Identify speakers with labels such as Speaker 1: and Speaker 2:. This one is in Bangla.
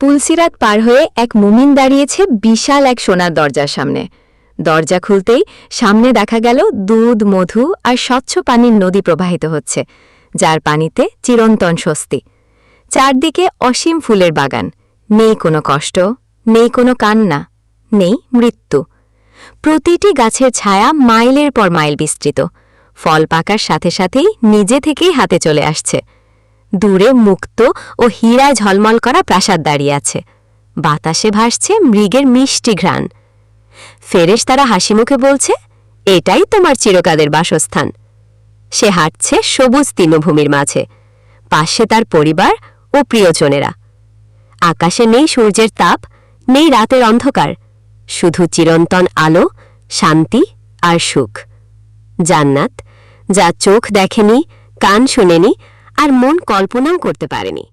Speaker 1: পুলসিরাত পার হয়ে এক মুমিন দাঁড়িয়েছে বিশাল এক সোনার দরজার সামনে। দরজা খুলতেই সামনে দেখা গেল দুধ, মধু আর স্বচ্ছ পানির নদী প্রবাহিত হচ্ছে, যার পানিতে চিরন্তন স্বস্তি। চারদিকে অসীম ফুলের বাগান। নেই কোনো কষ্ট, নেই কোনো কান্না, নেই মৃত্যু। প্রতিটি গাছের ছায়া মাইলের পর মাইল বিস্তৃত। ফল পাকার সাথে সাথেই নিজে থেকেই হাতে চলে আসছে। দূরে মুক্ত ও হীরায় ঝলমল করা প্রাসাদ দাঁড়িয়ে আছে। বাতাসে ভাসছে মৃগের মিষ্টি ঘ্রাণ। ফেরেশ তারা হাসিমুখে বলছে, এটাই তোমার চিরকাদের বাসস্থান। সে হাঁটছে সবুজ তৃণভূমির মাঝে। পাশে তার পরিবার ও প্রিয়জনেরা। আকাশে নেই সূর্যের তাপ, নেই রাতের অন্ধকার। শুধু চিরন্তন আলো, শান্তি আর সুখ। জান্নাত, যা চোখ দেখেনি, কান শুনেনি আর মন কল্পনাও করতে পারেনি।